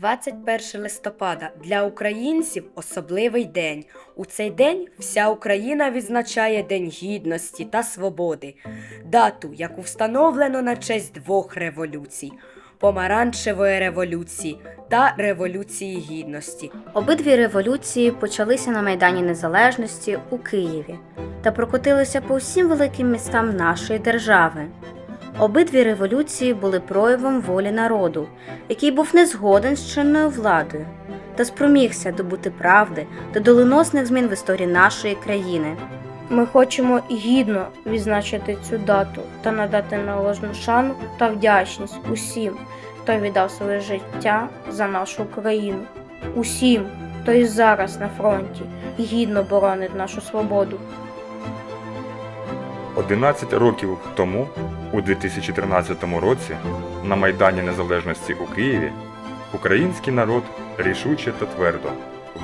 21 листопада для українців особливий день. У цей день вся Україна відзначає День Гідності та Свободи, дату, яку встановлено на честь двох революцій помаранчевої революції та Революції Гідності. Обидві революції почалися на Майдані Незалежності у Києві та прокотилися по всім великим містам нашої держави. Обидві революції були проявом волі народу, який був не згоден з чинною владою та спромігся добути правди та доленосних змін в історії нашої країни. Ми хочемо гідно відзначити цю дату та надати належну шану та вдячність усім, хто віддав своє життя за нашу країну, усім, хто і зараз на фронті гідно боронить нашу свободу. 11 років тому, у 2013 році, на Майдані Незалежності у Києві, український народ рішуче та твердо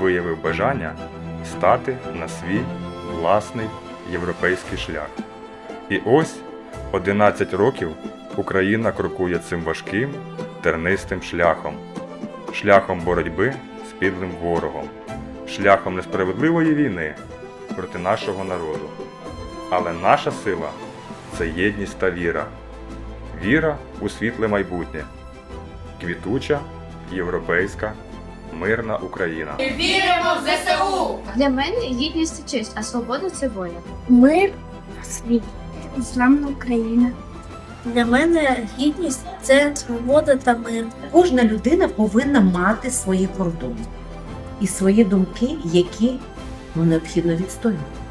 виявив бажання стати на свій власний європейський шлях. І ось 11 років Україна крокує цим важким, тернистим шляхом, шляхом боротьби з підлим ворогом, шляхом несправедливої війни проти нашого народу. Але наша сила це єдність та віра. Віра у світле майбутнє. Квітуча, європейська, мирна Україна. Віримо в ЗСУ! Для мене гідність це честь, а свобода це воля. Мир світ, славна Україна. Для мене гідність це свобода та мир. Кожна людина повинна мати свої кордони і свої думки, які ну, необхідно відстоювати.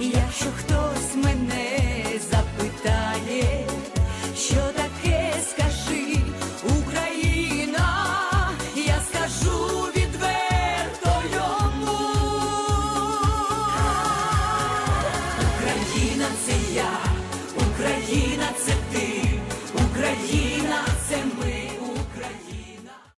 Якщо хтось